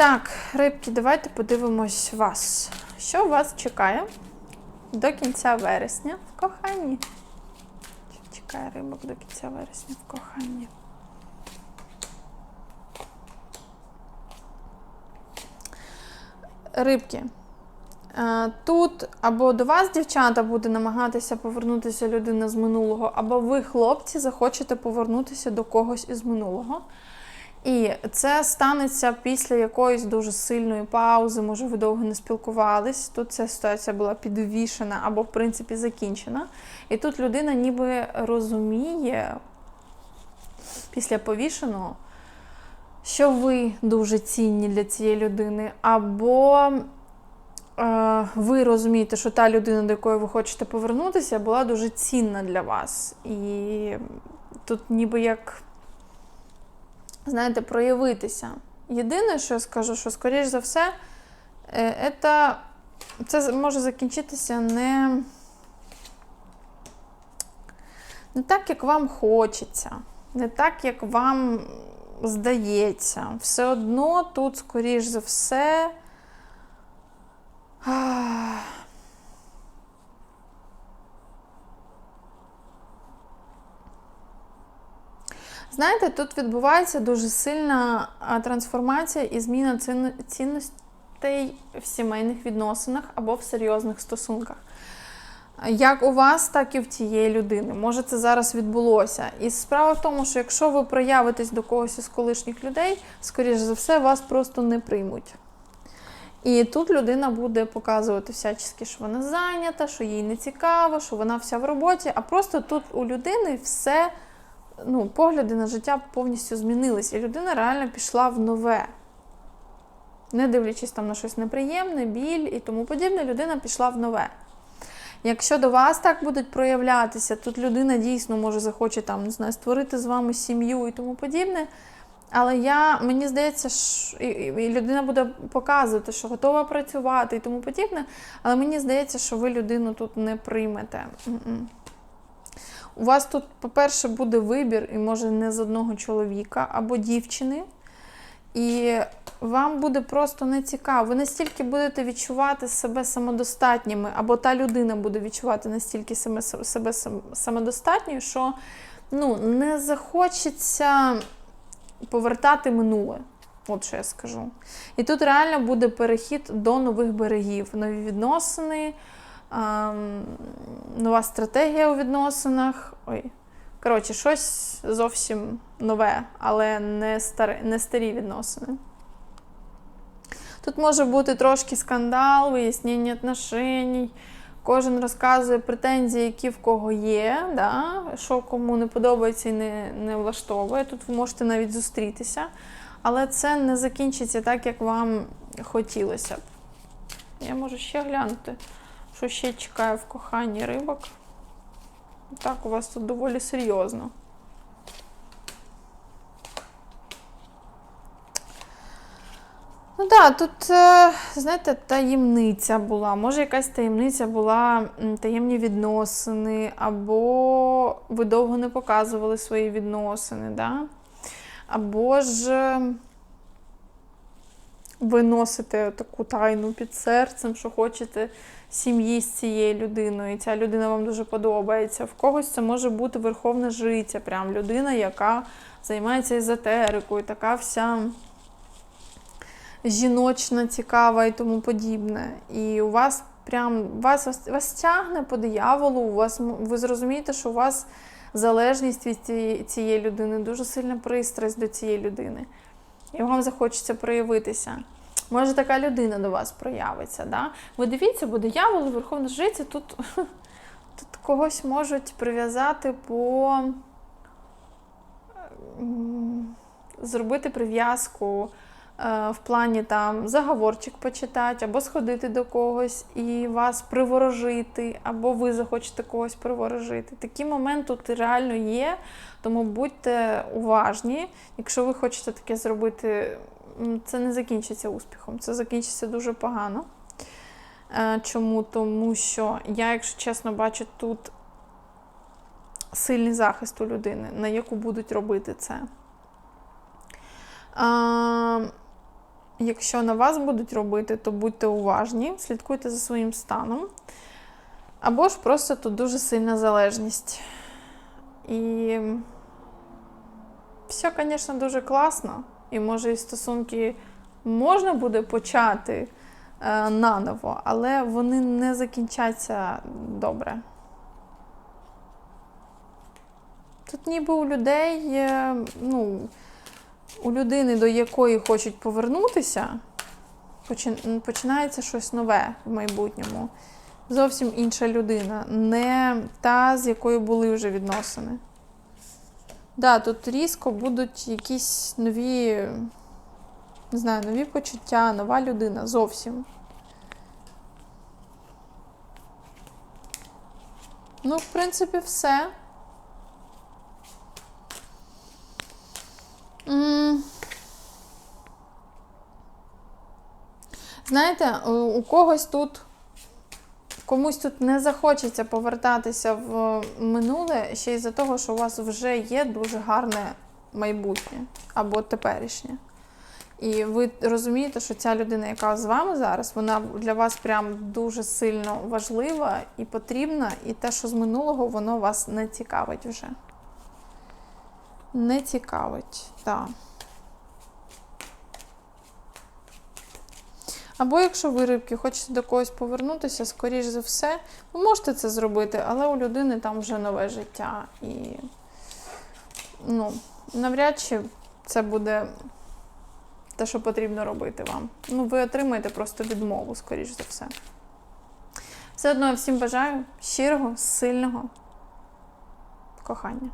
Так, рибки, давайте подивимось вас. Що вас чекає до кінця вересня в коханні? Що чекає рибок до кінця вересня в коханні? Рибки. Е, Тут або до вас, дівчата, буде намагатися повернутися людина з минулого, або ви, хлопці, захочете повернутися до когось із минулого. І це станеться після якоїсь дуже сильної паузи, може, ви довго не спілкувались. Тут ця ситуація була підвішена або, в принципі, закінчена. І тут людина ніби розуміє після повішеного, що ви дуже цінні для цієї людини, або е, ви розумієте, що та людина, до якої ви хочете повернутися, була дуже цінна для вас. І тут ніби як знаєте, проявитися. Єдине, що я скажу, що, скоріш за все, это, це, це може закінчитися не, не так, як вам хочеться, не так, як вам здається. Все одно тут, скоріш за все. Знаєте, тут відбувається дуже сильна трансформація і зміна цінностей в сімейних відносинах або в серйозних стосунках. Як у вас, так і в тієї людини. Може, це зараз відбулося. І справа в тому, що якщо ви проявитесь до когось із колишніх людей, скоріш за все, вас просто не приймуть. І тут людина буде показувати всячески, що вона зайнята, що їй не цікаво, що вона вся в роботі, а просто тут у людини все ну, погляди на життя повністю змінились, і людина реально пішла в нове. Не дивлячись там на щось неприємне, біль і тому подібне, людина пішла в нове. Якщо до вас так будуть проявлятися, тут людина дійсно може захоче там, не знаю, створити з вами сім'ю і тому подібне. Але я, мені здається, що і, людина буде показувати, що готова працювати і тому подібне. Але мені здається, що ви людину тут не приймете. У вас тут, по-перше, буде вибір, і може не з одного чоловіка або дівчини. І вам буде просто не цікаво. Ви настільки будете відчувати себе самодостатніми, або та людина буде відчувати настільки себе, себе самодостатньою, що ну, не захочеться повертати минуле. От що я скажу. І тут реально буде перехід до нових берегів, нові відносини, нова стратегія у відносинах. Ой. Коротше, щось зовсім нове, але не, старе, не старі відносини. Тут може бути трошки скандал, вияснення отношень. Кожен розказує претензії, які в кого є, да? що кому не подобається і не, не влаштовує. Тут ви можете навіть зустрітися. Але це не закінчиться так, як вам хотілося б. Я можу ще глянути, що ще чекає в коханні рибок. Так, у вас тут доволі серйозно. Ну так, да, тут, е, знаєте, таємниця була. Може, якась таємниця була таємні відносини, або ви довго не показували свої відносини, да? або ж е, ви носите таку тайну під серцем, що хочете сім'ї з цією людиною, і ця людина вам дуже подобається. В когось це може бути верховне життя, прям людина, яка займається езотерикою, така вся жіночна, цікава і тому подібне. І у вас прям вас, вас тягне по дияволу, у вас, ви зрозумієте, що у вас залежність від цієї, цієї людини, дуже сильна пристрасть до цієї людини. І вам захочеться проявитися. Може, така людина до вас проявиться. Да? Ви дивіться, бо диявол верховне життя тут, тут когось можуть прив'язати по зробити прив'язку е, в плані там заговорчик почитати, або сходити до когось і вас приворожити, або ви захочете когось приворожити. Такі моменти тут реально є, тому будьте уважні. Якщо ви хочете таке зробити, це не закінчиться успіхом, це закінчиться дуже погано. Е, Чому? Тому що я, якщо чесно, бачу тут сильний захист у людини, на яку будуть робити це. А, якщо на вас будуть робити, то будьте уважні, слідкуйте за своїм станом. Або ж просто тут дуже сильна залежність. І все, звісно, дуже класно. І може і стосунки можна буде почати е, наново, але вони не закінчаться добре. Тут ніби у людей, е, ну, у людини, до якої хочуть повернутися, почи- починається щось нове в майбутньому. Зовсім інша людина, не та, з якою були вже відносини. Да, тут різко будуть якісь нові, не знаю, нові почуття, нова людина зовсім. Ну, в принципі, все. Знаєте, у когось тут, комусь тут не захочеться повертатися в минуле ще й за того, що у вас вже є дуже гарне майбутнє або теперішнє. І ви розумієте, що ця людина, яка з вами зараз, вона для вас прям дуже сильно важлива і потрібна, і те, що з минулого, воно вас не цікавить вже. Не цікавить, так. Або якщо ви рибки хочете до когось повернутися, скоріш за все, ви можете це зробити, але у людини там вже нове життя. І ну, навряд чи це буде те, що потрібно робити вам. Ну, ви отримаєте просто відмову, скоріш за все. Все одно я всім бажаю щирого, сильного кохання.